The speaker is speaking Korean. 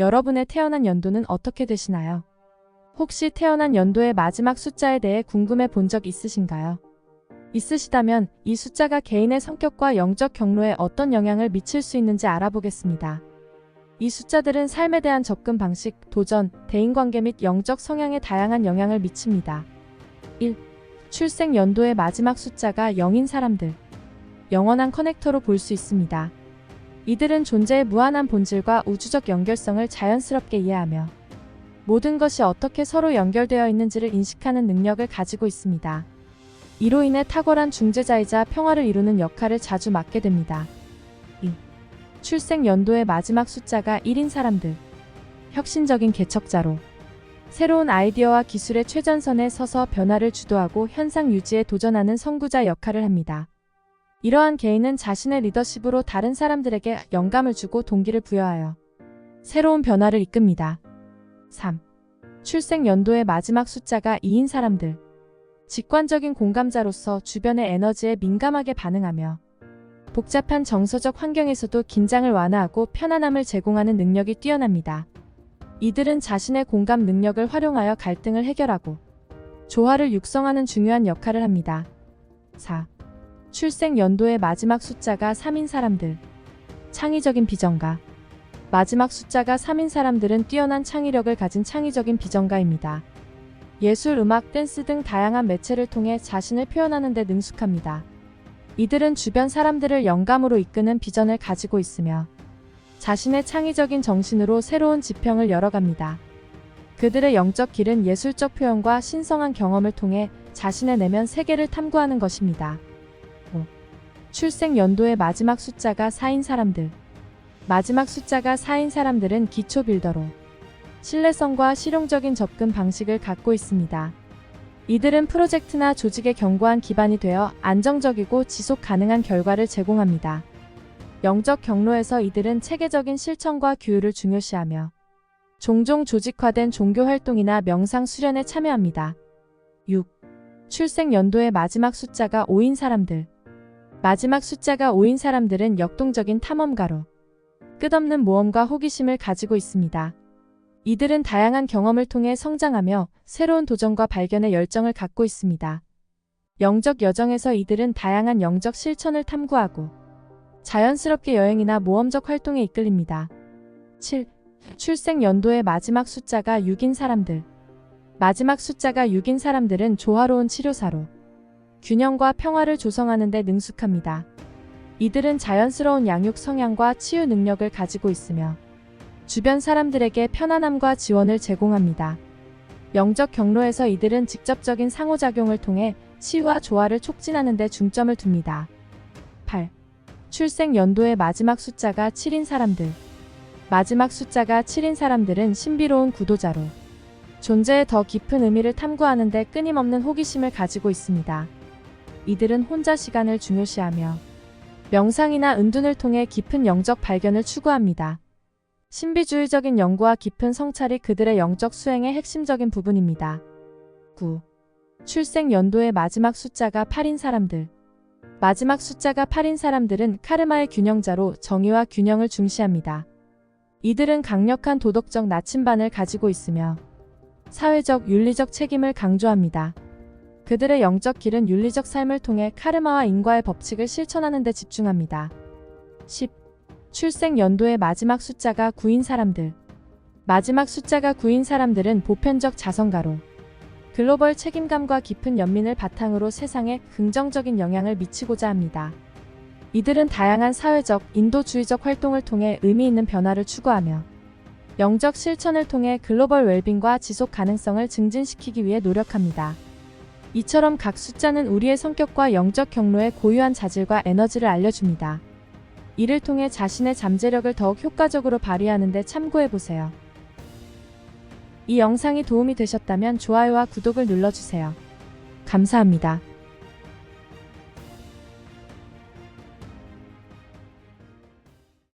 여러분의 태어난 연도는 어떻게 되시나요? 혹시 태어난 연도의 마지막 숫자에 대해 궁금해 본 적 있으신가요? 있으시다면 이 숫자가 개인의 성격과 영적 경로에 어떤 영향을 미칠 수 있는지 알아보겠습니다. 이 숫자들은 삶에 대한 접근 방식, 도전, 대인관계 및 영적 성향에 다양한 영향을 미칩니다. 1. 출생 연도의 마지막 숫자가 0인 사람들. 영원한 커넥터로 볼 수 있습니다. 이들은 존재의 무한한 본질과 우주적 연결성을 자연스럽게 이해하며 모든 것이 어떻게 서로 연결되어 있는지를 인식하는 능력을 가지고 있습니다. 이로 인해 탁월한 중재자이자 평화를 이루는 역할을 자주 맡게 됩니다. 2. 출생 연도의 마지막 숫자가 1인 사람들. 혁신적인 개척자로 새로운 아이디어와 기술의 최전선에 서서 변화를 주도하고 현상 유지에 도전하는 선구자 역할을 합니다. 이러한 개인은 자신의 리더십으로 다른 사람들에게 영감을 주고 동기를 부여하여 새로운 변화를 이끕니다. 3. 출생 연도의 마지막 숫자가 2인 사람들. 직관적인 공감자로서 주변의 에너지에 민감하게 반응하며 복잡한 정서적 환경에서도 긴장을 완화하고 편안함을 제공하는 능력이 뛰어납니다. 이들은 자신의 공감 능력을 활용하여 갈등을 해결하고 조화를 육성하는 중요한 역할을 합니다. 4. 출생 연도의 마지막 숫자가 3인 사람들. 창의적인 비전가. 마지막 숫자가 3인 사람들은 뛰어난 창의력을 가진 창의적인 비전가입니다. 예술, 음악, 댄스 등 다양한 매체를 통해 자신을 표현하는 데 능숙합니다. 이들은 주변 사람들을 영감으로 이끄는 비전을 가지고 있으며 자신의 창의적인 정신으로 새로운 지평을 열어갑니다. 그들의 영적 길은 예술적 표현과 신성한 경험을 통해 자신의 내면 세계를 탐구하는 것입니다. 5. 출생 연도의 마지막 숫자가 4인 사람들. 마지막 숫자가 4인 사람들은 기초 빌더로 신뢰성과 실용적인 접근 방식을 갖고 있습니다. 이들은 프로젝트나 조직의 견고한 기반이 되어 안정적이고 지속 가능한 결과를 제공합니다. 영적 경로에서 이들은 체계적인 실천과 규율을 중요시하며 종종 조직화된 종교 활동이나 명상 수련에 참여합니다. 6. 출생 연도의 마지막 숫자가 5인 사람들. 마지막 숫자가 5인 사람들은 역동적인 탐험가로 끝없는 모험과 호기심을 가지고 있습니다. 이들은 다양한 경험을 통해 성장하며 새로운 도전과 발견의 열정을 갖고 있습니다. 영적 여정에서 이들은 다양한 영적 실천을 탐구하고 자연스럽게 여행이나 모험적 활동에 이끌립니다. 7. 출생 연도의 마지막 숫자가 6인 사람들. 마지막 숫자가 6인 사람들은 조화로운 치료사로 균형과 평화를 조성하는 데 능숙합니다. 이들은 자연스러운 양육 성향과 치유 능력을 가지고 있으며 주변 사람들에게 편안함과 지원을 제공합니다. 영적 경로에서 이들은 직접적인 상호작용을 통해 치유와 조화를 촉진하는 데 중점을 둡니다. 8. 출생 연도의 마지막 숫자가 7인 사람들. 마지막 숫자가 7인 사람들은 신비로운 구도자로 존재의 더 깊은 의미를 탐구하는 데 끊임없는 호기심을 가지고 있습니다. 이들은 혼자 시간을 중요시하며 명상이나 은둔을 통해 깊은 영적 발견을 추구합니다. 신비주의적인 연구와 깊은 성찰이 그들의 영적 수행의 핵심적인 부분입니다. 9. 출생 연도의 마지막 숫자가 8인 사람들. 마지막 숫자가 8인 사람들은 카르마의 균형자로 정의와 균형을 중시합니다. 이들은 강력한 도덕적 나침반을 가지고 있으며 사회적, 윤리적 책임을 강조합니다. 그들의 영적 길은 윤리적 삶을 통해 카르마와 인과의 법칙을 실천하는 데 집중합니다. 10. 출생 연도의 마지막 숫자가 9인 사람들. 마지막 숫자가 9인 사람들은 보편적 자성가로 글로벌 책임감과 깊은 연민을 바탕으로 세상에 긍정적인 영향을 미치고자 합니다. 이들은 다양한 사회적, 인도주의적 활동을 통해 의미 있는 변화를 추구하며 영적 실천을 통해 글로벌 웰빙과 지속 가능성을 증진시키기 위해 노력합니다. 이처럼 각 숫자는 우리의 성격과 영적 경로의 고유한 자질과 에너지를 알려줍니다. 이를 통해 자신의 잠재력을 더욱 효과적으로 발휘하는 데 참고해 보세요. 이 영상이 도움이 되셨다면 좋아요와 구독을 눌러주세요. 감사합니다.